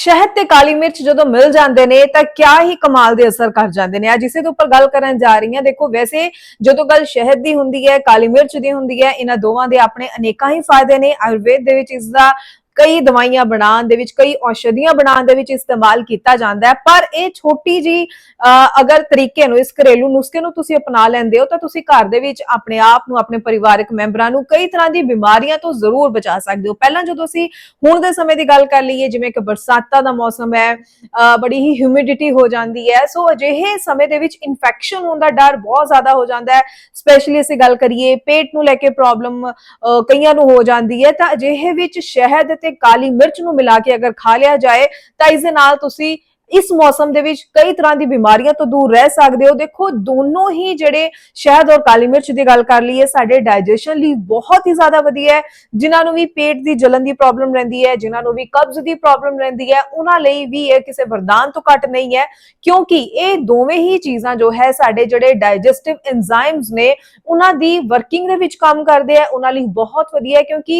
ਸ਼ਹਿਦ ਤੇ ਕਾਲੀ ਮਿਰਚ ਜਦੋਂ ਮਿਲ ਜਾਂਦੇ ਨੇ ਤਾਂ ਕਿਆ ਹੀ ਕਮਾਲ ਦੇ ਅਸਰ ਕਰ ਜਾਂਦੇ ਨੇ। ਅੱਜ ਇਸੇ ਦੇ ਉੱਪਰ ਗੱਲ ਕਰਨ ਜਾ ਰਹੀ ਹਾਂ। ਦੇਖੋ, ਵੈਸੇ ਜਦੋਂ ਗੱਲ ਸ਼ਹਿਦ ਦੀ ਹੁੰਦੀ ਹੈ, ਕਾਲੀ ਮਿਰਚ ਦੀ ਹੁੰਦੀ ਹੈ, ਇਹਨਾਂ ਦੋਵਾਂ ਦੇ ਆਪਣੇ ਅਨੇਕਾਂ ਹੀ ਫਾਇਦੇ ਨੇ। ਆਯੁਰਵੇਦ ਦੇ ਵਿੱਚ ਇਸ ਦਾ ਕਈ ਦਵਾਈਆਂ ਬਣਾਉਣ ਦੇ ਵਿੱਚ, ਕਈ ਔਸ਼ਧੀਆਂ ਬਣਾਉਣ ਦੇ ਵਿੱਚ ਇਸਤੇਮਾਲ ਕੀਤਾ ਜਾਂਦਾ ਹੈ। ਪਰ ਇਹ ਛੋਟੀ ਜੀ ਅਗਰ ਤਰੀਕੇ ਨੂੰ, ਇਸ ਘਰੇਲੂ ਨੁਸਖੇ ਨੂੰ ਤੁਸੀਂ ਅਪਣਾ ਲੈਂਦੇ ਹੋ, ਤਾਂ ਤੁਸੀਂ ਘਰ ਦੇ ਵਿੱਚ ਆਪਣੇ ਆਪ ਨੂੰ, ਆਪਣੇ ਪਰਿਵਾਰਕ ਮੈਂਬਰਾਂ ਨੂੰ ਕਈ ਤਰ੍ਹਾਂ ਦੀ ਬਿਮਾਰੀਆਂ ਤੋਂ ਜ਼ਰੂਰ ਬਚਾ ਸਕਦੇ ਹੋ। ਪਹਿਲਾਂ ਜਦੋਂ ਅਸੀਂ ਹੁਣ ਦੇ ਸਮੇਂ ਦੀ ਗੱਲ ਕਰ ਲਈਏ, ਜਿਵੇਂ ਕਿ ਬਰਸਾਤਾਂ ਦਾ ਮੌਸਮ ਹੈ ਬੜੀ ਹੀ ਹਿਊਮਿਡਿਟੀ ਹੋ ਜਾਂਦੀ ਹੈ, ਸੋ ਅਜਿਹੇ ਸਮੇਂ ਦੇ ਵਿੱਚ ਇਨਫੈਕਸ਼ਨ ਹੋਣ ਦਾ ਡਰ ਬਹੁਤ ਜ਼ਿਆਦਾ ਹੋ ਜਾਂਦਾ ਹੈ। ਸਪੈਸ਼ਲੀ ਅਸੀਂ ਗੱਲ ਕਰੀਏ, ਪੇਟ ਨੂੰ ਲੈ ਕੇ ਪ੍ਰੋਬਲਮ ਕਈਆਂ ਨੂੰ ਹੋ ਜਾਂਦੀ ਹੈ। ਤਾਂ ਅਜਿਹੇ ਵਿੱਚ ਸ਼ਹਿਦ ਤੇ ਕਾਲੀ ਮਿਰਚ ਨੂੰ ਮਿਲਾ ਕੇ ਅਗਰ ਖਾ ਲਿਆ ਜਾਏ, ਤਾਂ ਇਸ ਦੇ ਨਾਲ ਤੁਸੀਂ ਇਸ ਮੌਸਮ ਦੇ ਵਿੱਚ ਕਈ ਤਰ੍ਹਾਂ ਦੀ ਬਿਮਾਰੀਆਂ ਤੋਂ ਦੂਰ ਰਹਿ ਸਕਦੇ ਹੋ। ਦੇਖੋ, ਦੋਨੋਂ ਹੀ ਜਿਹੜੇ ਸ਼ਹਿਦ ਔਰ ਕਾਲੀ ਮਿਰਚ ਦੀ ਗੱਲ ਕਰ ਲਈਏ, ਸਾਡੇ ਡਾਈਜੈਸ਼ਨ ਲਈ ਬਹੁਤ ਹੀ ਜ਼ਿਆਦਾ ਵਧੀਆ ਹੈ। ਜਿਨ੍ਹਾਂ ਨੂੰ ਵੀ ਪੇਟ ਦੀ ਜਲਨ ਦੀ ਪ੍ਰੋਬਲਮ ਰਹਿੰਦੀ ਹੈ, ਜਿਨ੍ਹਾਂ ਨੂੰ ਵੀ ਕਬਜ਼ ਦੀ ਪ੍ਰੋਬਲਮ ਰਹਿੰਦੀ ਹੈ, ਉਹਨਾਂ ਲਈ ਵੀ ਇਹ ਕਿਸੇ ਵਰਦਾਨ ਤੋਂ ਘੱਟ ਨਹੀਂ ਹੈ। ਕਿਉਂਕਿ ਇਹ ਦੋਵੇਂ ਹੀ ਚੀਜ਼ਾਂ ਜੋ ਹੈ, ਸਾਡੇ ਜਿਹੜੇ ਡਾਈਜੈਸਟਿਵ ਐਂਜ਼ਾਈਮਸ ਨੇ, ਉਹਨਾਂ ਦੀ ਵਰਕਿੰਗ ਦੇ ਵਿੱਚ ਕੰਮ ਕਰਦੇ ਆ, ਉਹਨਾਂ ਲਈ ਬਹੁਤ ਵਧੀਆ ਕਿਉਂਕਿ